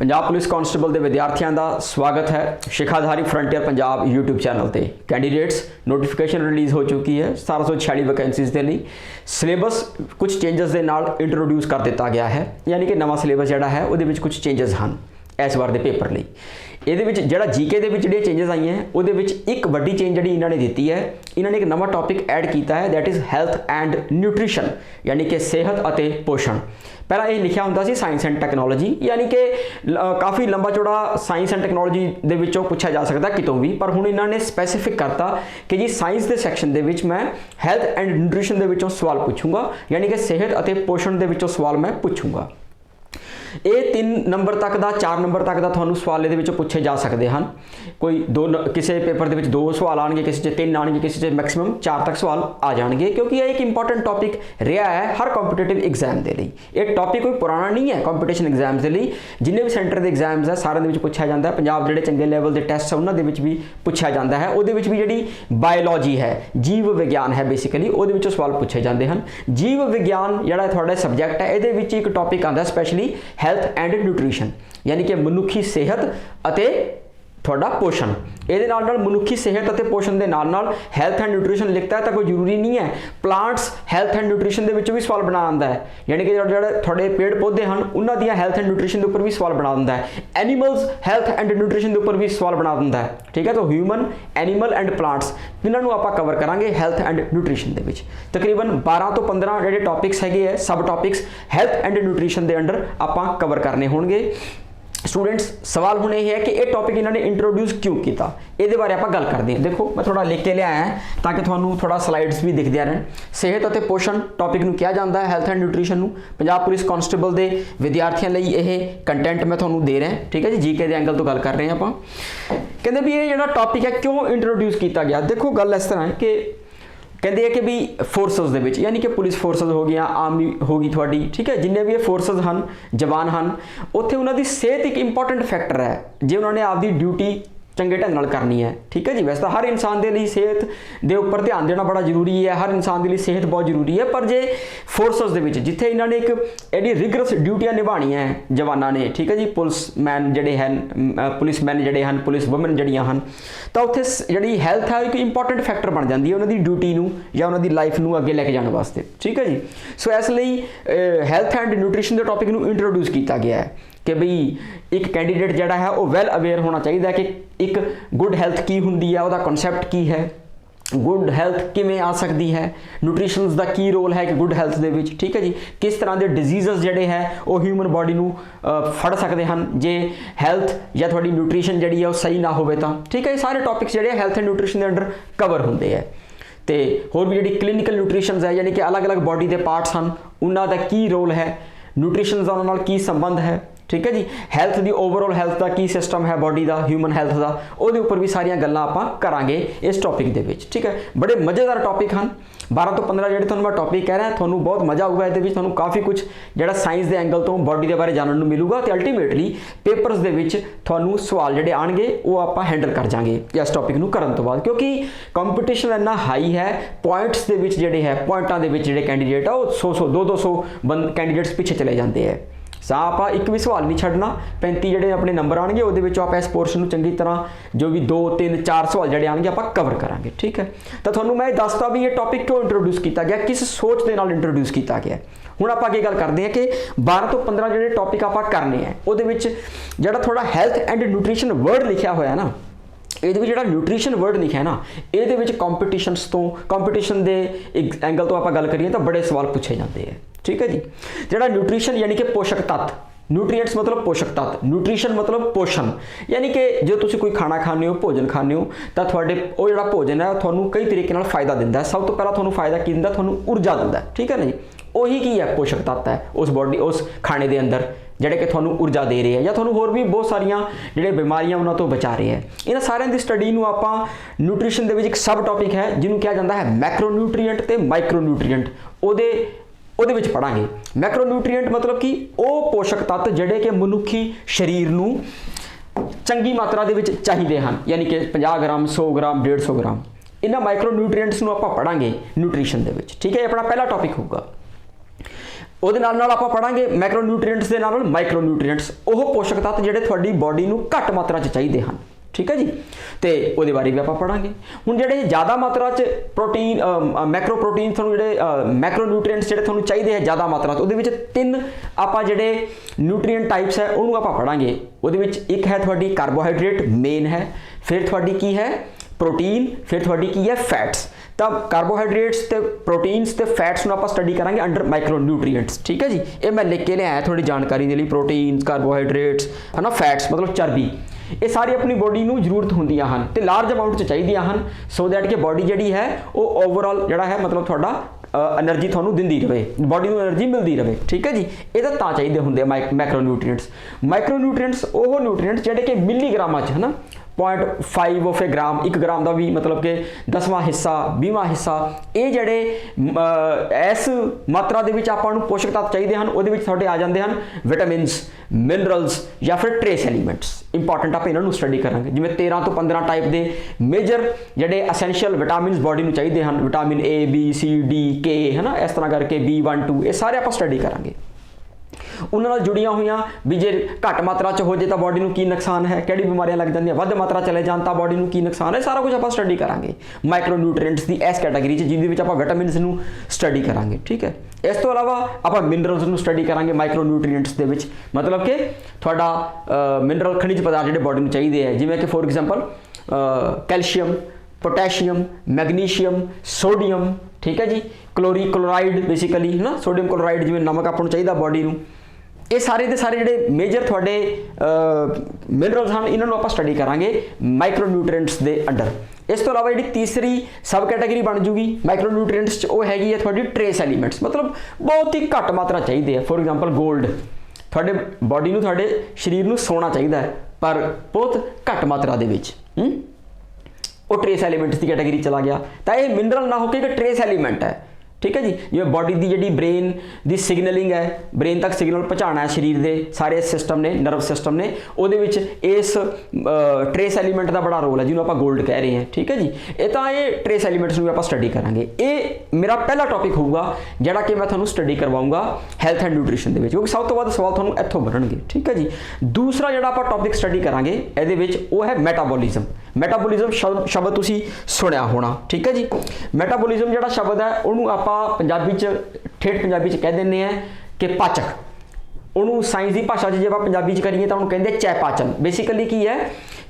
Punjab police constable ਦੇ ਵਿਦਿਆਰਥੀਆਂ ਦਾ ਸਵਾਗਤ ਹੈ। ਸ਼ਿਖਾਧਾਰੀ ਫਰੰਟੀਅਰ ਪੰਜਾਬ YouTube ਚੈਨਲ ਤੇ। ਕੈਂਡੀਡੇਟਸ ਨੋਟੀਫਿਕੇਸ਼ਨ ਰਿਲੀਜ਼ ਹੋ ਚੁੱਕੀ ਹੈ 1746 ਵੈਕੈਂਸੀਜ਼ ਦੇ ਲਈ। ਸਿਲੇਬਸ ਕੁਝ ਚੇਂਜਸ ਦੇ ਨਾਲ ਇੰਟਰੋਡਿਊਸ ਕਰ ਦਿੱਤਾ ਗਿਆ ਹੈ। ਯਾਨੀ ਕਿ ਨਵਾਂ ਸਿਲੇਬਸ ਜਿਹੜਾ ਹੈ, ਉਹਦੇ ਵਿੱਚ ਕੁਝ ਚੇਂਜਸ ਹਨ ਇਸ ਵਾਰ ਦੇ ਪੇਪਰ ਲਈ। ਇਹਦੇ ਵਿੱਚ ਜਿਹੜਾ ਜੀਕੇ ਦੇ ਵਿੱਚ ਜਿਹੜੇ ਚੇਂਜਸ ਆਈਆਂ ਉਹਦੇ ਵਿੱਚ ਇੱਕ ਵੱਡੀ ਚੇਂਜ ਜਿਹੜੀ ਇਹਨਾਂ ਨੇ ਦਿੱਤੀ ਹੈ, ਇਹਨਾਂ ਨੇ ਇੱਕ ਨਵਾਂ ਟੌਪਿਕ ਐਡ ਕੀਤਾ ਹੈ that is health and nutrition ਯਾਨੀ ਕਿ ਸਿਹਤ ਅਤੇ ਪੋਸ਼ਣ। ਪਹਿਲਾਂ ਇਹ ਲਿਖਿਆ ਹੁੰਦਾ ਸੀ ਸਾਇੰਸ ਐਂਡ ਟੈਕਨੋਲੋਜੀ ਯਾਨੀ ਕਿ ਲ- ਕਾਫੀ ਲੰਬਾ ਚੌੜਾ ਸਾਇੰਸ ਐਂਡ ਟੈਕਨੋਲੋਜੀ ਦੇ ਵਿੱਚੋਂ ਪੁੱਛਿਆ ਜਾ ਸਕਦਾ ਕਿਤੋਂ ਵੀ, ਪਰ ਹੁਣ ਇਹਨਾਂ ਨੇ ਸਪੈਸੀਫਿਕ ਕਰਤਾ ਕਿ ਜੀ ਸਾਇੰਸ ਦੇ ਸੈਕਸ਼ਨ ਦੇ ਵਿੱਚ ਮੈਂ ਹੈਲਥ ਐਂਡ ਨਿਊਟ੍ਰੀਸ਼ਨ ਦੇ ਵਿੱਚੋਂ ਸਵਾਲ ਪੁੱਛੂੰਗਾ, ਯਾਨੀ ਕਿ ਸਿਹਤ ਅਤੇ ਪੋਸ਼ਣ ਦੇ ਵਿੱਚੋਂ ਸਵਾਲ ਮੈਂ ਪੁੱਛੂੰਗਾ। ਇਹ 3 ਨੰਬਰ ਤੱਕ ਦਾ 4 ਨੰਬਰ ਤੱਕ ਦਾ ਤੁਹਾਨੂੰ ਸਵਾਲ ਇਹਦੇ ਵਿੱਚੋਂ ਪੁੱਛੇ ਜਾ ਸਕਦੇ ਹਨ। ਕੋਈ ਦੋ ਨ- ਕਿਸੇ ਪੇਪਰ ਦੇ ਵਿੱਚ ਦੋ ਸਵਾਲ ਆਣਗੇ ਕਿਸੇ 'ਚ ਤਿੰਨ ਆਣਗੇ ਕਿਸੇ 'ਚ ਮੈਕਸਿਮਮ 4 ਤੱਕ ਸਵਾਲ ਆ ਜਾਣਗੇ, ਕਿਉਂਕਿ ਇਹ ਇੱਕ ਇੰਪੋਰਟੈਂਟ ਟੌਪਿਕ ਰਿਹਾ ਹੈ ਹਰ ਕੰਪੀਟੀਟਿਵ ਐਗਜ਼ਾਮ ਦੇ ਲਈ। ਇਹ ਟੌਪਿਕ ਕੋਈ ਪੁਰਾਣਾ ਨਹੀਂ ਹੈ ਕੰਪੀਟੀਸ਼ਨ ਐਗਜ਼ਾਮਸ ਦੇ ਲਈ। ਜਿੰਨੇ ਵੀ ਸੈਂਟਰ ਦੇ ਐਗਜ਼ਾਮਸ ਹੈ, ਸਾਰਿਆਂ ਦੇ ਵਿੱਚ ਪੁੱਛਿਆ ਜਾਂਦਾ ਹੈ। ਪੰਜਾਬ ਜਿਹੜੇ ਚੰਗੇ ਲੈਵਲ ਦੇ ਟੈਸਟ ਉਹਨਾਂ ਦੇ ਵਿੱਚ ਵੀ ਪੁੱਛਿਆ ਜਾਂਦਾ ਹੈ। ਉਹਦੇ ਵਿੱਚ ਵੀ ਜਿਹੜੀ ਬਾਇਓਲੋਜੀ ਹੈ, ਜੀਵ ਵਿਗਿਆਨ ਹੈ ਬੇਸਿਕਲੀ ਉਹਦੇ ਵਿੱਚੋਂ ਸਵਾਲ ਪੁੱਛੇ ਜਾਂਦੇ ਹਨ। ਜੀਵ ਵਿਗਿਆਨ ਜਿਹੜਾ ਤੁਹਾਡਾ ਸਬਜੈਕਟ ਹੈ, ਇਹਦੇ ਵਿੱਚ ਇੱਕ ਟੌਪਿਕ ਆਉਂਦਾ ਸਪੈਸ਼ਲੀ ਹੈਲਥ ਐਂਡ ਨਿਊਟ੍ਰੀਸ਼ਨ ਯਾਨੀ ਕਿ ਮਨੁੱਖੀ ਸਿਹਤ ਅਤੇ ਤੁਹਾਡਾ ਪੋਸ਼ਣ। ਇਹਦੇ ਨਾਲ ਨਾਲ ਮਨੁੱਖੀ ਸਿਹਤ ਅਤੇ ਪੋਸ਼ਣ ਦੇ ਨਾਲ ਨਾਲ ਹੈਲਥ ਐਂਡ ਨਿਊਟ੍ਰੀਸ਼ਨ ਲਿਖਤਾ ਹੈ ਤਾਂ ਕੋਈ ਜ਼ਰੂਰੀ ਨਹੀਂ ਹੈ। ਪਲਾਂਟਸ ਹੈਲਥ ਐਂਡ ਨਿਊਟ੍ਰੀਸ਼ਨ ਦੇ ਵਿੱਚ ਵੀ ਸਵਾਲ ਬਣਾ ਆਉਂਦਾ ਹੈ। ਯਾਨੀ ਕਿ ਜਿਹੜੇ ਜਿਹੜੇ ਤੁਹਾਡੇ ਪੇੜ ਪੌਦੇ ਹਨ, ਉਹਨਾਂ ਦੀਆਂ ਹੈਲਥ ਐਂਡ ਨਿਊਟ੍ਰੀਸ਼ਨ ਦੇ ਉੱਪਰ ਵੀ ਸਵਾਲ ਬਣਾ ਦਿੰਦਾ ਹੈ। ਐਨੀਮਲਸ ਹੈਲਥ ਐਂਡ ਨਿਊਟ੍ਰੀਸ਼ਨ ਦੇ ਉੱਪਰ ਵੀ ਸਵਾਲ ਬਣਾ ਦਿੰਦਾ ਹੈ। ਠੀਕ ਹੈ, ਤਾਂ ਹਿਊਮਨ ਐਨੀਮਲ ਐਂਡ ਪਲਾਂਟਸ ਇਹਨਾਂ ਨੂੰ ਆਪਾਂ ਕਵਰ ਕਰਾਂਗੇ ਹੈਲਥ ਐਂਡ ਨਿਊਟ੍ਰੀਸ਼ਨ ਦੇ ਵਿੱਚ। ਤਕਰੀਬਨ 12 ਤੋਂ 15 ਜਿਹੜੇ ਟੌਪਿਕਸ ਹੈਗੇ ਆ sub topics health and nutrition ਦੇ ਅੰਡਰ ਆਪਾਂ ਕਵਰ ਕਰਨੇ ਹੋਣਗੇ। ਸਟੂਡੈਂਟਸ ਸਵਾਲ ਹੁਣ ਇਹ ਹੈ ਕਿ ਇਹ ਟੌਪਿਕ ਇਹਨਾਂ ਨੇ ਇੰਟਰੋਡਿਊਸ ਕਿਉਂ ਕੀਤਾ? ਇਹਦੇ ਬਾਰੇ ਆਪਾਂ ਗੱਲ ਕਰਦੇ ਹਾਂ। ਦੇਖੋ, ਮੈਂ ਥੋੜਾ ਲਿਖ ਕੇ ਲਿਆਇਆ ਤਾਂ ਕਿ ਤੁਹਾਨੂੰ ਥੋੜਾ ਸਲਾਈਡਸ ਵੀ ਦਿਖਦਿਆਂ ਰਹਿਣ। ਸਿਹਤ ਅਤੇ ਪੋਸ਼ਣ ਟੌਪਿਕ ਨੂੰ ਕਿਹਾ ਜਾਂਦਾ ਹੈ ਹੈਲਥ ਐਂਡ ਨਿਊਟ੍ਰੀਸ਼ਨ ਨੂੰ। ਪੰਜਾਬ ਪੁਲਿਸ ਕਾਂਸਟੇਬਲ ਦੇ ਵਿਦਿਆਰਥੀਆਂ ਲਈ ਇਹ ਕੰਟੈਂਟ ਮੈਂ ਤੁਹਾਨੂੰ ਦੇ ਰਿਹਾ। ਠੀਕ ਹੈ ਜੀ ਜੀਕੇ ਦੇ ਐਂਗਲ ਤੋਂ ਗੱਲ ਕਰ ਰਹੇ ਹਾਂ ਆਪਾਂ। ਕਹਿੰਦੇ ਵੀ ਇਹ ਜਿਹੜਾ ਟੌਪਿਕ ਹੈ, ਕਿਉਂ ਇੰਟਰੋਡਿਊਸ ਕੀਤਾ ਗਿਆ? ਦੇਖੋ, ਗੱਲ ਇਸ ਤਰ੍ਹਾਂ ਹੈ ਕਿ ਕਹਿੰਦੇ ਆ ਕਿ ਵੀ ਫੋਰਸਸ ਦੇ ਵਿੱਚ, ਯਾਨੀ ਕਿ ਪੁਲਿਸ ਫੋਰਸਸ ਹੋ ਗਈਆਂ ਆਰਮੀ ਹੋ ਗਈ ਤੁਹਾਡੀ, ਠੀਕ ਹੈ, ਜਿੰਨੇ ਵੀ ਇਹ ਫੋਰਸਸ ਹਨ, ਜਵਾਨ ਹਨ, ਉੱਥੇ ਉਹਨਾਂ ਦੀ ਸਿਹਤ ਇੱਕ ਇੰਪੋਰਟੈਂਟ ਫੈਕਟਰ ਹੈ। ਜੇ ਉਹਨਾਂ ਨੇ ਆਪਦੀ ਡਿਊਟੀ ਚੰਗੇ ਢੰਗ ਨਾਲ ਕਰਨੀ ਹੈ। ਠੀਕ ਹੈ ਜੀ? ਵੈਸੇ ਤਾਂ ਹਰ ਇਨਸਾਨ ਦੇ ਲਈ ਸਿਹਤ ਦੇ ਉੱਪਰ ਧਿਆਨ ਦੇਣਾ ਬੜਾ ਜ਼ਰੂਰੀ ਹੈ। ਹਰ ਇਨਸਾਨ ਦੇ ਲਈ ਸਿਹਤ ਬਹੁਤ ਜ਼ਰੂਰੀ ਹੈ। ਪਰ ਜੇ ਫੋਰਸਸ ਦੇ ਵਿੱਚ, ਜਿੱਥੇ ਇਹਨਾਂ ਨੇ ਇੱਕ ਐਡੀ ਰਿਗਰਸ ਡਿਊਟੀਆਂ ਨਿਭਾਉਣੀਆਂ ਹੈ ਜਵਾਨਾਂ ਨੇ, ਠੀਕ ਹੈ ਜੀ? ਪੁਲਿਸ ਮੈਨ ਜਿਹੜੇ ਹਨ ਪੁਲਿਸ ਮੈਨ ਜਿਹੜੇ ਹਨ, ਪੁਲਿਸ ਔਮਨ ਜਿਹੜੀਆਂ ਹਨ, ਤਾਂ ਉੱਥੇ ਸ- ਜਿਹੜੀ ਹੈਲਥ ਹੈ ਉਹ ਇੱਕ ਇੰਪੋਰਟੈਂਟ ਫੈਕਟਰ ਬਣ ਜਾਂਦੀ ਹੈ ਉਹਨਾਂ ਦੀ ਡਿਊਟੀ ਨੂੰ ਜਾਂ ਉਹਨਾਂ ਦੀ ਲਾਈਫ ਨੂੰ ਅੱਗੇ ਲੈ ਕੇ ਜਾਣ ਵਾਸਤੇ। ਠੀਕ ਹੈ ਜੀ? ਸੋ ਇਸ ਲਈ ਹੈਲਥ ਐਂਡ ਨਿਊਟ੍ਰੀਸ਼ਨ ਦੇ ਟੌਪਿਕ ਨੂੰ ਇੰਟਰੋਡਿਊਸ ਕੀਤਾ ਗਿਆ ਹੈ। ਕਿ ਬਈ ਇੱਕ ਕੈਂਡੀਡੇਟ ਜਿਹੜਾ ਹੈ ਉਹ ਵੈਲ ਅਵੇਅਰ ਹੋਣਾ ਚਾਹੀਦਾ ਕਿ ਇੱਕ ਗੁੱਡ ਹੈਲਥ ਕੀ ਹੁੰਦੀ ਹੈ, ਉਹਦਾ ਕਨਸੈਪਟ ਕੀ ਹੈ ਗੁੱਡ ਹੈਲਥ ਕਿਵੇਂ ਆ ਸਕਦੀ ਹੈ ਨਿਊਟ੍ਰੀਸ਼ਨਸ ਦਾ ਕੀ ਰੋਲ ਹੈ ਕਿ ਗੁੱਡ ਹੈਲਥ ਦੇ ਵਿੱਚ, ਠੀਕ ਹੈ ਜੀ? ਕਿਸ ਤਰ੍ਹਾਂ ਦੇ ਡਿਜ਼ੀਜ਼ਸ ਜਿਹੜੇ ਹੈ ਉਹ ਹਿਊਮਨ ਬਾਡੀ ਨੂੰ ਫੜ ਸਕਦੇ ਹਨ? ਜੇ ਹੈਲਥ ਜਾਂ ਤੁਹਾਡੀ ਨਿਊਟ੍ਰੀਸ਼ਨ ਜਿਹੜੀ ਹੈ ਉਹ ਸਹੀ ਨਾ ਹੋਵੇ ਤਾਂ, ਠੀਕ ਹੈ ਇਹ ਸਾਰੇ ਟੌਪਿਕਸ ਜਿਹੜੇ ਹੈਲਥ ਐਂਡ ਨਿਊਟ੍ਰੀਸ਼ਨ ਦੇ ਅੰਡਰ ਕਵਰ ਹੁੰਦੇ ਹੈ। ਤੇ ਹੋਰ ਵੀ ਜਿਹੜੀ ਕਲੀਨਿਕਲ ਨਿਊਟ੍ਰੀਸ਼ਨਸ ਹੈ, ਯਾਨੀ ਕਿ ਅਲੱਗ-ਅਲੱਗ ਬਾਡੀ ਦੇ ਪਾਰਟਸ ਹਨ, ਉਹਨਾਂ ਦਾ ਕੀ ਰੋਲ ਹੈ? ਨਿਊਟ੍ਰੀਸ਼ਨ ਦਾ ਉਹਨਾਂ ਨਾਲ ਕੀ ਸੰਬੰਧ ਹੈ? ਠੀਕ ਹੈ ਜੀ? ਹੈਲਥ ਦੀ ਓਵਰਆਲ ਹੈਲਥ ਦਾ ਕੀ ਸਿਸਟਮ ਹੈ ਬਾਡੀ ਦਾ ਹਿਊਮਨ ਹੈਲਥ ਦਾ? ਉਹਦੇ ਉੱਪਰ ਵੀ ਸਾਰੀਆਂ ਗੱਲਾਂ ਆਪਾਂ ਕਰਾਂਗੇ ਇਸ ਟੌਪਿਕ ਦੇ ਵਿੱਚ, ਠੀਕ ਹੈ? ਬੜੇ ਮਜ਼ੇਦਾਰ ਟੌਪਿਕ ਹਨ। 12 ਤੋਂ 15 ਜਿਹੜੇ ਤੁਹਾਨੂੰ ਮੈਂ ਟੌਪਿਕ ਕਹਿ ਰਿਹਾ, ਤੁਹਾਨੂੰ ਬਹੁਤ ਮਜ਼ਾ ਆਊਗਾ ਇਹਦੇ ਵਿੱਚ, ਤੁਹਾਨੂੰ ਕਾਫੀ ਕੁਝ ਜਿਹੜਾ ਸਾਇੰਸ ਦੇ ਐਂਗਲ ਤੋਂ ਬਾਡੀ ਦੇ ਬਾਰੇ ਜਾਣਨ ਨੂੰ ਮਿਲੂਗਾ ਤੇ ਅਲਟੀਮੇਟਲੀ ਪੇਪਰਸ ਦੇ ਵਿੱਚ ਤੁਹਾਨੂੰ ਸਵਾਲ ਜਿਹੜੇ ਆਣਗੇ ਉਹ ਆਪਾਂ ਹੈਂਡਲ ਕਰ ਜਾਾਂਗੇ ਇਸ ਟੌਪਿਕ ਨੂੰ ਕਰਨ ਤੋਂ ਬਾਅਦ। ਕਿਉਂਕਿ ਕੰਪੀਟੀਸ਼ਨ ਇੰਨਾ ਹਾਈ ਹੈ ਪੁਆਇੰਟਸ ਦੇ ਵਿੱਚ ਜਿਹੜੇ ਹੈ ਪੁਆਇੰਟਾਂ ਦੇ ਵਿੱਚ ਜਿਹੜੇ ਕੈਂਡੀਡੇਟ ਆ, ਉਹ 100 100 200 200 ਬੰਦ ਕੈਂਡੀਡੇਟਸ ਪਿੱਛੇ ਚਲੇ ਜਾਂਦੇ ਆ ਸਾ ਆਪਾਂ ਇੱਕ ਵੀ ਸਵਾਲ ਨਹੀਂ ਛੱਡਣਾ 35 ਜਿਹੜੇ ਆਪਣੇ ਨੰਬਰ ਆਣਗੇ ਉਹਦੇ ਵਿੱਚੋਂ ਆਪਾਂ ਇਸ ਪੋਰਸ਼ਨ ਨੂੰ ਚੰਗੀ ਤਰ੍ਹਾਂ ਜੋ ਵੀ 2 3 4 ਸਵਾਲ ਜਿਹੜੇ ਆਣਗੇ ਆਪਾਂ ਕਵਰ ਕਰਾਂਗੇ, ਠੀਕ ਹੈ? ਤਾਂ ਤੁਹਾਨੂੰ ਮੈਂ ਇਹ ਦੱਸਤਾ ਵੀ ਇਹ ਟੌਪਿਕ ਕਿਉਂ ਇੰਟਰੋਡਿਊਸ ਕੀਤਾ ਗਿਆ, ਕਿਸ ਸੋਚ ਦੇ ਨਾਲ ਇੰਟਰੋਡਿਊਸ ਕੀਤਾ ਗਿਆ ਹੁਣ ਆਪਾਂ ਅੱਗੇ ਗੱਲ ਕਰਦੇ ਹਾਂ ਕਿ 12 ਤੋਂ 15 ਜਿਹੜੇ ਟੌਪਿਕ ਆਪਾਂ ਕਰਨੇ ਆ ਉਹਦੇ ਵਿੱਚ ਜਿਹੜਾ ਥੋੜਾ ਹੈਲਥ ਐਂਡ ਨਿਊਟ੍ਰੀਸ਼ਨ ਵਰਡ ਲਿਖਿਆ ਹੋਇਆ ਨਾ, ਇਹਦੇ ਵਿੱਚ ਜਿਹੜਾ ਨਿਊਟ੍ਰੀਸ਼ਨ ਵਰਡ ਲਿਖਿਆ ਨਾ, ਇਹਦੇ ਵਿੱਚ ਕੰਪੀਟੀਸ਼ਨਸ ਤੋਂ ਕੰਪੀਟੀਸ਼ਨ ਦੇ ਐਂਗਲ ਤੋਂ ਆਪਾਂ ਗੱਲ ਕਰੀਏ ਤਾਂ ਬੜੇ ਸਵਾਲ ਪੁੱਛੇ ਜਾਂਦੇ ਆ ਠੀਕ ਹੈ ਜੀ। ਜਿਹੜਾ ਨਿਊਟ੍ਰੀਸ਼ਨ ਯਾਨੀ ਕਿ ਪੋਸ਼ਕ ਤੱਤ ਨਿਊਟ੍ਰੀਐਂਟਸ ਮਤਲਬ ਪੋਸ਼ਕ ਤੱਤ ਨਿਊਟ੍ਰੀਸ਼ਨ ਮਤਲਬ ਪੋਸ਼ਣ। ਯਾਨੀ ਕਿ ਜੇ ਤੁਸੀਂ ਕੋਈ ਖਾਣਾ ਖਾਂਦੇ ਹੋ, ਭੋਜਨ ਖਾਂਦੇ ਹੋ, ਤਾਂ ਤੁਹਾਡੇ ਉਹ ਜਿਹੜਾ ਭੋਜਨ ਹੈ ਤੁਹਾਨੂੰ ਕਈ ਤਰੀਕੇ ਨਾਲ ਫਾਇਦਾ ਦਿੰਦਾ ਹੈ। ਸਭ ਤੋਂ ਪਹਿਲਾਂ ਤੁਹਾਨੂੰ ਫਾਇਦਾ ਕੀ ਦਿੰਦਾ, ਤੁਹਾਨੂੰ ਊਰਜਾ ਦਿੰਦਾ ਠੀਕ ਹੈ ਨਾ ਜੀ। ਉਹੀ ਕੀ ਹੈ? ਪੋਸ਼ਕ ਤੱਤ ਹੈ ਉਸ ਬੋਡੀ ਉਸ ਖਾਣੇ ਦੇ ਅੰਦਰ, ਜਿਹੜੇ ਕਿ ਤੁਹਾਨੂੰ ਊਰਜਾ ਦੇ ਰਹੇ ਆ ਜਾਂ ਤੁਹਾਨੂੰ ਹੋਰ ਵੀ ਬਹੁਤ ਸਾਰੀਆਂ ਜਿਹੜੇ ਬਿਮਾਰੀਆਂ ਉਹਨਾਂ ਤੋਂ ਬਚਾ ਰਹੇ ਆ ਇਹਨਾਂ ਸਾਰਿਆਂ ਦੀ ਸਟੱਡੀ ਨੂੰ ਆਪਾਂ ਨਿਊਟ੍ਰੀਸ਼ਨ ਦੇ ਵਿੱਚ ਇੱਕ ਸਬ ਟੌਪਿਕ ਹੈ, ਜਿਹਨੂੰ ਕਿਹਾ ਜਾਂਦਾ ਹੈ ਮੈਕਰੋ ਨਿਊਟ੍ਰੀਐਂਟ ਤੇ ਮਾਈਕਰੋ ਨਿਊਟ੍ਰੀਐਂਟ ਉਹਦੇ ਉਹਦੇ ਵਿੱਚ ਪੜਾਂਗੇ ਮੈਕਰੋ ਨਿਊਟ੍ਰੀਐਂਟ ਮਤਲਬ ਕਿ ਉਹ ਪੋਸ਼ਕ ਤੱਤ ਜਿਹੜੇ ਕਿ ਮਨੁੱਖੀ ਸਰੀਰ ਨੂੰ ਚੰਗੀ ਮਾਤਰਾ ਦੇ ਵਿੱਚ ਚਾਹੀਦੇ ਹਨ। ਯਾਨੀ ਕਿ 50 ਗ੍ਰਾਮ 100 ਗ੍ਰਾਮ 150 ਗ੍ਰਾਮ। ਇਹਨਾਂ ਮਾਈਕਰੋ ਨਿਊਟ੍ਰੀਐਂਟਸ ਨੂੰ ਆਪਾਂ ਪੜਾਂਗੇ ਨਿਊਟ੍ਰੀਸ਼ਨ ਦੇ ਵਿੱਚ। ਠੀਕ ਹੈ, ਇਹ ਆਪਣਾ ਪਹਿਲਾ ਟੌਪਿਕ ਹੋਊਗਾ। ਉਹਦੇ ਨਾਲ ਨਾਲ ਆਪਾਂ ਪੜਾਂਗੇ ਮੈਕਰੋ ਨਿਊਟ੍ਰੀਐਂਟਸ ਦੇ ਨਾਲ ਨਾਲ ਮਾਈਕਰੋ ਨਿਊਟ੍ਰੀਐਂਟਸ ਉਹ ਪੋਸ਼ਕ ਤੱਤ ਜਿਹੜੇ ਤੁਹਾਡੀ ਬਾਡੀ ਨੂੰ ਘੱਟ ਮਾਤਰਾ 'ਚ ਚਾਹੀਦੇ ਹਨ। ਠੀਕ ਹੈ ਜੀ? ਤੇ ਉਹਦੇ ਬਾਰੇ ਵੀ ਆਪਾਂ ਪੜਾਂਗੇ ਹੁਣ ਜਿਹੜੇ ਜ਼ਿਆਦਾ ਮਾਤਰਾ 'ਚ ਪ੍ਰੋਟੀਨ ਮੈਕਰੋ ਪ੍ਰੋਟੀਨ ਤੁਹਾਨੂੰ ਜਿਹੜੇ ਮੈਕਰੋ ਨਿਊਟ੍ਰੀਐਂਟਸ ਜਿਹੜੇ ਤੁਹਾਨੂੰ ਚਾਹੀਦੇ ਹੈ ਜ਼ਿਆਦਾ ਮਾਤਰਾ 'ਚ, ਉਹਦੇ ਵਿੱਚ ਤਿੰਨ ਆਪਾਂ ਜਿਹੜੇ ਨਿਊਟ੍ਰੀਐਂਟ ਟਾਈਪਸ ਹੈ, ਉਹਨੂੰ ਆਪਾਂ ਪੜਾਂਗੇ ਉਹਦੇ ਵਿੱਚ ਇੱਕ ਹੈ ਤੁਹਾਡੀ ਕਾਰਬੋਹਾਈਡਰੇਟ ਮੇਨ ਹੈ, ਫਿਰ ਤੁਹਾਡੀ ਕੀ ਹੈ? ਪ੍ਰੋਟੀਨ ਫਿਰ ਤੁਹਾਡੀ ਕੀ ਹੈ? ਫੈਟਸ ਤਾਂ ਕਾਰਬੋਹਾਈਡਰੇਟਸ ਤੇ ਪ੍ਰੋਟੀਨਸ ਤੇ ਫੈਟਸ ਨੂੰ ਆਪਾਂ ਸਟੱਡੀ ਕਰਾਂਗੇ ਅੰਡਰ ਮਾਈਕਰੋ ਨਿਊਟ੍ਰੀਐਂਟਸ ਠੀਕ ਹੈ ਜੀ? ਇਹ ਮੈਂ ਲਿਖ ਕੇ ਲਿਆਇਆ, ਤੁਹਾਡੀ ਜਾਣਕਾਰੀ ਦੇ ਲਈ ਪ੍ਰੋਟੀਨਸ ਕਾਰਬੋਹਾਈਡਰੇਟਸ ਹਨਾ ਫੈਟਸ ਮਤਲਬ ਚਰਬੀ। ਇਹ ਸਾਰੀ ਆਪਣੀ ਬੋਡੀ ਨੂੰ ਜ਼ਰੂਰਤ ਹੁੰਦੀਆਂ ਹਨ ਤੇ ਲਾਰਜ ਅਮਾਉਂਟ ਚ ਚਾਹੀਦੀਆਂ ਹਨ ਸੋ ਦੈਟ ਕਿ ਬੋਡੀ ਜਿਹੜੀ ਹੈ, ਉਹ ਓਵਰਆਲ ਜਿਹੜਾ ਹੈ, ਮਤਲਬ ਤੁਹਾਡਾ ਐਨਰਜੀ ਤੁਹਾਨੂੰ ਦਿੰਦੀ ਰਹੇ ਬੋਡੀ ਨੂੰ ਐਨਰਜੀ ਮਿਲਦੀ ਰਹੇ ਠੀਕ ਹੈ ਜੀ? ਇਹ ਤਾਂ ਚਾਹੀਦੇ ਹੁੰਦੇ ਆ ਮਾਈਕਰੋ ਨਿਊਟ੍ਰੀਐਂਟਸ ਮਾਈਕਰੋ ਨਿਊਟ੍ਰੀਐਂਟਸ ਉਹ ਨਿਊਟ੍ਰੀਐਂਟਸ ਜਿਹੜੇ ਕਿ ਮਿਲੀਗ੍ਰਾਮਾਂ 'ਚ ਹੈ ਹਨਾ 0.5 ਆਫ ਅ ਗ੍ਰਾਮ 1 ਗ੍ਰਾਮ ਦਾ ਵੀ ਮਤਲਬ ਕਿ 10ਵਾਂ ਹਿੱਸਾ 20ਵਾਂ ਹਿੱਸਾ, ਇਹ ਜਿਹੜੇ ਇਸ ਮਾਤਰਾ ਦੇ ਵਿੱਚ ਆਪਾਂ ਨੂੰ ਪੋਸ਼ਕ ਤੱਤ ਚਾਹੀਦੇ ਹਨ, ਉਹਦੇ ਵਿੱਚ ਤੁਹਾਡੇ ਆ ਜਾਂਦੇ ਹਨ ਵਿਟਾਮਿਨਸ ਮਿਨਰਲਸ ਜਾਂ ਫਿਰ ਟ੍ਰੇਸ ਐਲੀਮੈਂਟਸ ਇੰਪੋਰਟੈਂਟ ਆਪਾਂ ਇਹਨਾਂ ਨੂੰ ਸਟੱਡੀ ਕਰਾਂਗੇ। ਜਿਵੇਂ 13 ਤੋਂ 15 ਟਾਈਪ ਦੇ ਮੇਜਰ ਜਿਹੜੇ ਐਸੈਂਸ਼ੀਅਲ ਵਿਟਾਮਿਨਸ ਬਾਡੀ ਨੂੰ ਚਾਹੀਦੇ ਹਨ vitamin A, B, C, D, K ਨਾ ਇਸ ਤਰ੍ਹਾਂ ਕਰਕੇ B1 2 ਇਹ ਸਾਰੇ ਆਪਾਂ ਸਟੱਡੀ ਕਰਾਂਗੇ। ਉਹਨਾਂ ਨਾਲ ਜੁੜੀਆਂ ਹੋਈਆਂ ਵੀ ਜੇ ਘੱਟ ਮਾਤਰਾ 'ਚ ਹੋ ਜੇ ਤਾਂ ਬਾਡੀ ਨੂੰ ਕੀ ਨੁਕਸਾਨ ਹੈ, ਕਿਹੜੀ ਬਿਮਾਰੀਆਂ ਲੱਗ ਜਾਂਦੀਆਂ, ਵੱਧ ਮਾਤਰਾ ਚਲੇ ਜਾਣ ਤਾਂ ਬਾਡੀ ਨੂੰ ਕੀ ਨੁਕਸਾਨ ਹੈ, ਸਾਰਾ ਕੁਝ ਆਪਾਂ ਸਟੱਡੀ ਕਰਾਂਗੇ। ਮਾਈਕਰੋ ਨਿਊਟ੍ਰੀਐਂਟਸ ਦੀ ਇਸ ਕੈਟਾਗਰੀ 'ਚ, ਜਿਹਦੇ ਵਿੱਚ ਆਪਾਂ ਵਿਟਾਮਿਨਸ ਨੂੰ ਸਟੱਡੀ ਕਰਾਂਗੇ, ਠੀਕ ਹੈ? ਇਸ ਤੋਂ ਇਲਾਵਾ ਆਪਾਂ ਮਿਨਰਲਸ ਨੂੰ ਸਟੱਡੀ ਕਰਾਂਗੇ ਮਾਈਕਰੋ ਨਿਊਟ੍ਰੀਐਂਟਸ ਦੇ ਵਿੱਚ। ਮਤਲਬ ਕਿ ਤੁਹਾਡਾ ਮਿਨਰਲ ਖਣਿਜ ਪਦਾਰਥ ਜਿਹੜੇ ਬਾਡੀ ਨੂੰ ਚਾਹੀਦੇ ਹੈ, ਜਿਵੇਂ ਕਿ for example calcium potassium magnesium sodium ਠੀਕ ਹੈ ਜੀ? ਕਲੋਰੀ ਕਲੋਰਾਈਡ ਬੇਸਿਕਲੀ ਹੈ ਨਾ ਸੋਡੀਅਮ ਕਲੋਰਾਈਡ ਜਿਵੇਂ ਨਮਕ ਆਪਾਂ ਨੂੰ ਚਾਹੀਦਾ ਬਾਡੀ ਨੂੰ। ਇਹ ਸਾਰੇ ਦੇ ਸਾਰੇ ਜਿਹੜੇ ਮੇਜਰ ਤੁਹਾਡੇ ਮਿਨਰਲਸ ਹਨ, ਇਹਨਾਂ ਨੂੰ ਆਪਾਂ ਸਟੱਡੀ ਕਰਾਂਗੇ ਮਾਈਕਰੋ ਨਿਊਟ੍ਰੀਐਂਟਸ ਦੇ ਅੰਡਰ ਇਸ ਤੋਂ ਇਲਾਵਾ ਜਿਹੜੀ ਤੀਸਰੀ ਸਬ ਕੈਟਾਗਰੀ ਬਣ ਜੂਗੀ ਮਾਈਕਰੋ ਨਿਊਟ੍ਰੀਐਂਟਸ ਚ, ਉਹ ਹੈਗੀ ਹੈ ਤੁਹਾਡੀ ਟ੍ਰੇਸ ਐਲੀਮੈਂਟਸ ਮਤਲਬ ਬਹੁਤ ਹੀ ਘੱਟ ਮਾਤਰਾ ਚਾਹੀਦੇ ਆ। ਫੋਰ ਐਗਜ਼ਾਮਪਲ 골ਡ ਤੁਹਾਡੇ ਬਾਡੀ ਨੂੰ, ਤੁਹਾਡੇ ਸਰੀਰ ਨੂੰ ਸੋਨਾ ਚਾਹੀਦਾ ਹੈ, ਪਰ ਬਹੁਤ ਘੱਟ ਮਾਤਰਾ ਦੇ ਵਿੱਚ। ਹੂੰ? ਉਹ ਟ੍ਰੇਸ ਐਲੀਮੈਂਟਸ ਦੀ ਕੈਟਾਗਰੀ ਚਲਾ ਗਿਆ। ਤਾਂ ਇਹ ਮਿਨਰਲ ਨਾ ਹੋ ਕੇ ਇੱਕ ਟ੍ਰੇਸ ਐਲੀਮੈਂਟ ਹੈ। ਠੀਕ ਹੈ ਜੀ? ਜਿਵੇਂ ਬਾਡੀ ਦੀ ਜਿਹੜੀ ਬ੍ਰੇਨ ਦੀ ਸਿਗਨਲਿੰਗ ਹੈ ਬ੍ਰੇਨ ਤੱਕ ਸਿਗਨਲ ਪਹੁੰਚਾਉਣਾ ਹੈ ਸਰੀਰ ਦੇ, ਸਾਰੇ ਸਿਸਟਮ ਨੇ ਨਰਵ ਸਿਸਟਮ ਨੇ, ਉਹਦੇ ਵਿੱਚ ਇਸ ਟ੍ਰੇਸ ਐਲੀਮੈਂਟ ਦਾ ਬੜਾ ਰੋਲ ਹੈ, ਜਿਹਨੂੰ ਆਪਾਂ 골ਡ ਕਹਿ ਰਹੇ ਹਾਂ, ਠੀਕ ਹੈ ਜੀ? ਇਹ ਤਾਂ ਇਹ ਟ੍ਰੇਸ ਐਲੀਮੈਂਟਸ ਨੂੰ ਆਪਾਂ ਸਟੱਡੀ ਕਰਾਂਗੇ। ਇਹ ਮੇਰਾ ਪਹਿਲਾ ਟੌਪਿਕ ਹੋਊਗਾ, ਜਿਹੜਾ ਕਿ ਮੈਂ ਤੁਹਾਨੂੰ ਸਟੱਡੀ ਕਰਵਾਉਂਗਾ ਹੈਲਥ ਐਂਡ ਨਿਊਟ੍ਰੀਸ਼ਨ ਦੇ ਵਿੱਚ, ਕਿਉਂਕਿ ਸਭ ਤੋਂ ਵੱਧ ਸਵਾਲ ਤੁਹਾਨੂੰ ਇੱਥੋਂ ਬਣਨਗੇ, ਠੀਕ ਹੈ ਜੀ? ਦੂਸਰਾ ਜਿਹੜਾ ਆਪਾਂ ਟੌਪਿਕ ਸਟੱਡੀ ਕਰਾਂਗੇ, ਇਹਦੇ ਵਿੱਚ ਉਹ ਹੈ ਮੈਟਾਬੋਲਿਜ਼ਮ ਮੈਟਾਬੋਲਿਜ਼ਮ ਸ਼ਬਦ ਤੁਸੀਂ ਸੁਣਿਆ ਹੋਣਾ, ਠੀਕ ਹੈ ਜੀ? ਮੈਟਾਬੋਲਿਜ਼ਮ ਜਿਹੜਾ ਸ਼ਬਦ ਹੈ, ਉਹਨੂੰ ਆਪਾਂ ਪੰਜਾਬੀ ਚ, ਠੇਠ ਪੰਜਾਬੀ ਚ ਕਹਿ ਦਿੰਦੇ ਆ ਕਿ ਪਾਚਕ। ਉਹਨੂੰ ਸਾਇੰਸ ਦੀ ਭਾਸ਼ਾ 'ਚ ਜੇ ਆਪਾਂ ਪੰਜਾਬੀ 'ਚ ਕਰੀਏ ਤਾਂ ਉਹਨੂੰ ਕਹਿੰਦੇ ਚੈ ਪਾਚਨ। ਬੇਸਿਕਲੀ ਕੀ ਹੈ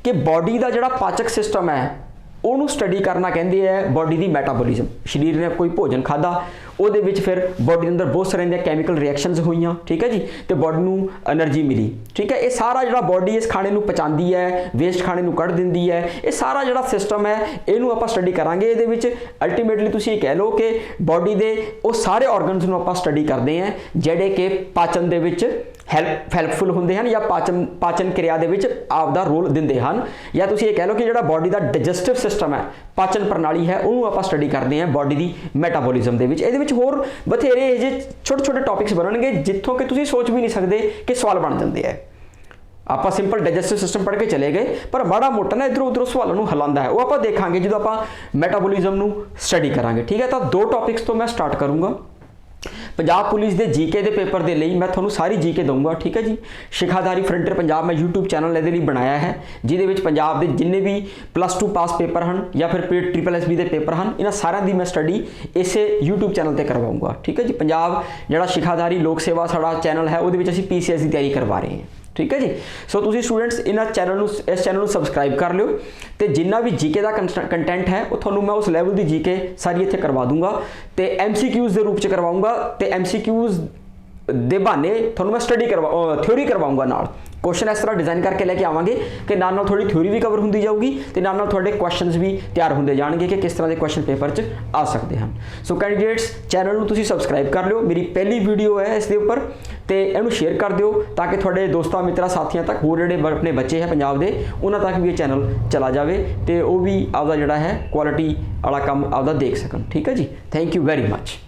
ਕਿ ਬਾਡੀ ਦਾ ਜਿਹੜਾ ਪਾਚਕ ਸਿਸਟਮ ਹੈ, ਉਹਨੂੰ ਸਟੱਡੀ ਕਰਨਾ ਕਹਿੰਦੇ ਆ ਬਾਡੀ ਦੀ ਮੈਟਾਬੋਲਿਜ਼ਮ ਸਰੀਰ ਨੇ ਕੋਈ ਭੋਜਨ ਖਾਦਾ ਉਹਦੇ ਵਿੱਚ ਫਿਰ ਬਾਡੀ ਦੇ ਅੰਦਰ ਬਹੁਤ ਸਾਰੇ ਦੀਆਂ ਕੈਮੀਕਲ ਰਿਐਕਸ਼ਨਸ ਹੋਈਆਂ, ਠੀਕ ਹੈ ਜੀ? ਤੇ ਬਾਡੀ ਨੂੰ એનર્ਜੀ ਮਿਲੀ, ਠੀਕ ਹੈ? ਇਹ ਸਾਰਾ ਜਿਹੜਾ ਬਾਡੀ ਇਸ ਖਾਣੇ ਨੂੰ ਪਚਾਉਂਦੀ ਹੈ ਵੇਸਟ ਖਾਣੇ ਨੂੰ ਕੱਢ ਦਿੰਦੀ ਹੈ, ਇਹ ਸਾਰਾ ਜਿਹੜਾ ਸਿਸਟਮ ਹੈ, ਇਹਨੂੰ ਆਪਾਂ ਸਟੱਡੀ ਕਰਾਂਗੇ ਇਹਦੇ ਵਿੱਚ। ਅਲਟੀਮੇਟਲੀ ਤੁਸੀਂ ਇਹ ਕਹਿ ਲਓ ਕਿ ਬਾਡੀ ਦੇ ਉਹ ਸਾਰੇ ਆਰਗਨਸ ਨੂੰ ਆਪਾਂ ਸਟੱਡੀ ਕਰਦੇ ਆਂ ਜਿਹੜੇ ਕਿ ਪਾਚਨ ਦੇ ਵਿੱਚ ਹੈਲਪ ਹੈਲਪਫੁਲ ਹੁੰਦੇ ਹਨ ਜਾਂ ਪਾਚਨ ਪਾਚਨ ਕਿਰਿਆ ਦੇ ਵਿੱਚ ਆਪਦਾ ਰੋਲ ਦਿੰਦੇ ਹਨ। ਜਾਂ ਤੁਸੀਂ ਇਹ ਕਹਿ ਲਓ ਕਿ ਜਿਹੜਾ ਬਾਡੀ ਦਾ ਡਾਈਜੈਸਟਿਵ ਸਿਸਟਮ ਹੈ, ਪਾਚਨ ਪ੍ਰਣਾਲੀ ਹੈ, ਉਹਨੂੰ ਆਪਾਂ ਸਟੱਡੀ ਕਰਦੇ ਹਾਂ ਬਾਡੀ ਦੀ ਮੈਟਾਬੋਲਿਜ਼ਮ ਦੇ ਵਿੱਚ। ਇਹਦੇ ਵਿੱਚ ਹੋਰ ਬਥੇਰੇ ਇਹ ਜਿਹੇ ਛੋਟੇ ਛੋਟੇ ਟੌਪਿਕਸ ਬਣਨਗੇ, ਜਿੱਥੋਂ ਕਿ ਤੁਸੀਂ ਸੋਚ ਵੀ ਨਹੀਂ ਸਕਦੇ ਕਿ ਸਵਾਲ ਬਣ ਜਾਂਦੇ ਆ। ਆਪਾਂ ਸਿੰਪਲ ਡਾਈਜੈਸਟਿਵ ਸਿਸਟਮ ਪੜ੍ਹ ਕੇ ਚਲੇ ਗਏ, ਪਰ ਬੜਾ ਮੋਟਾ ਨਾ ਇਧਰ ਉਧਰ ਸਵਾਲਾਂ ਨੂੰ ਹਲਾਉਂਦਾ ਹੈ। ਉਹ ਆਪਾਂ ਦੇਖਾਂਗੇ ਜਦੋਂ ਆਪਾਂ ਮੈਟਾਬੋਲਿਜ਼ਮ ਨੂੰ ਸਟੱਡੀ ਕਰਾਂਗੇ। ਠੀਕ ਹੈ, ਤਾਂ ਦੋ ਟੌਪਿਕਸ ਤੋਂ ਮੈਂ ਸਟਾਰਟ ਕਰੂੰਗਾ। ਪੰਜਾਬ ਪੁਲਿਸ ਦੇ ਜੀਕੇ ਦੇ ਪੇਪਰ ਦੇ ਲਈ ਮੈਂ ਤੁਹਾਨੂੰ ਸਾਰੀ ਜੀਕੇ ਦਊਂਗਾ, ਠੀਕ ਹੈ ਜੀ? ਸ਼ਿਖਾਧਾਰੀ ਫਰੰਟੀਅਰ ਪੰਜਾਬ ਮੈਂ YouTube ਚੈਨਲ ਇਹਦੇ ਲਈ ਬਣਾਇਆ ਹੈ, ਜਿਹਦੇ ਵਿੱਚ ਪੰਜਾਬ ਦੇ ਜਿੰਨੇ ਵੀ ਪਲੱਸ 2 ਪਾਸ ਪੇਪਰ ਹਨ ਜਾਂ ਫਿਰ ਟ੍ਰਿਪਲ ਐਸਬੀ ਦੇ ਪੇਪਰ ਹਨ, ਇਹਨਾਂ ਸਾਰਿਆਂ ਦੀ ਮੈਂ ਸਟੱਡੀ ਇਸੇ YouTube ਚੈਨਲ ਤੇ ਕਰਵਾਉਂਗਾ ਠੀਕ ਹੈ ਜੀ? ਪੰਜਾਬ ਜਿਹੜਾ ਸ਼ਿਖਾਧਾਰੀ ਲੋਕ ਸੇਵਾ ਸਾਡਾ ਚੈਨਲ ਹੈ, ਉਹਦੇ ਵਿੱਚ ਅਸੀਂ ਪੀਸੀਐਸ ਦੀ ਤਿਆਰੀ ਕਰਵਾ ਰਹੇ ਹਾਂ। ਠੀਕ ਹੈ ਜੀ? ਸੋ ਤੁਸੀਂ ਸਟੂਡੈਂਟਸ ਇਹਨਾਂ ਚੈਨਲ ਨੂੰ, ਇਸ ਚੈਨਲ ਨੂੰ ਸਬਸਕ੍ਰਾਈਬ ਕਰ ਲਿਓ ਤੇ ਜਿੰਨਾ ਵੀ ਜੀਕੇ ਦਾ ਕੰਟੈਂਟ ਹੈ, ਉਹ ਤੁਹਾਨੂੰ ਮੈਂ ਉਸ ਲੈਵਲ ਦੀ ਜੀਕੇ ਸਾਰੀ ਇੱਥੇ ਕਰਵਾ ਦੂੰਗਾ ਤੇ ਐਮਸੀਕਿਊਜ਼ ਦੇ ਰੂਪ ਚ ਕਰਵਾਉਂਗਾ ਤੇ ਐਮਸੀਕਿਊਜ਼ ਦੇ ਬਹਾਨੇ ਤੁਹਾਨੂੰ ਮੈਂ ਸਟੱਡੀ ਕਰਵਾ ਥਿਉਰੀ ਕਰਵਾਉਂਗਾ ਨਾਲ। ਕੁਐਸਚਨ ਇਸ ਤਰ੍ਹਾਂ ਡਿਜ਼ਾਈਨ ਕਰਕੇ ਲੈ ਕੇ ਆਵਾਂਗੇ ਕਿ ਨਾਲ ਨਾਲ ਥੋੜੀ ਥਿਉਰੀ ਵੀ ਕਵਰ ਹੁੰਦੀ ਜਾਊਗੀ ਤੇ ਨਾਲ ਨਾਲ ਤੁਹਾਡੇ ਕੁਐਸਚਨਸ ਵੀ ਤਿਆਰ ਹੁੰਦੇ ਜਾਣਗੇ ਕਿ ਕਿਸ ਤਰ੍ਹਾਂ ਦੇ ਕੁਐਸਚਨ ਪੇਪਰ 'ਚ ਆ ਸਕਦੇ ਹਨ। ਸੋ ਕੈਂਡੀਡੇਟਸ ਚੈਨਲ ਨੂੰ ਤੁਸੀਂ ਸਬਸਕ੍ਰਾਈਬ ਕਰ ਲਿਓ। ਮੇਰੀ ਪਹਿਲੀ ਵੀਡੀਓ ਹੈ ਇਸ ਦੇ ਉੱਪਰ। ਤੇ ਇਹਨੂੰ ਸ਼ੇਅਰ ਕਰ ਦਿਓ ਤਾਂ ਕਿ ਤੁਹਾਡੇ ਦੋਸਤਾਂ, ਮਿੱਤਰਾਂ, ਸਾਥੀਆਂ ਤੱਕ ਹੋਰ ਜਿਹੜੇ ਆਪਣੇ ਬੱਚੇ ਹੈ ਪੰਜਾਬ ਦੇ, ਉਹਨਾਂ ਤੱਕ ਵੀ ਇਹ ਚੈਨਲ ਚਲਾ ਜਾਵੇ ਤੇ ਉਹ ਵੀ ਆਪਦਾ ਜਿਹੜਾ ਹੈ ਕੁਆਲਿਟੀ ਵਾਲਾ ਕੰਮ ਆਪਦਾ ਦੇਖ ਸਕਣ। ਠੀਕ ਹੈ ਜੀ? Thank you very much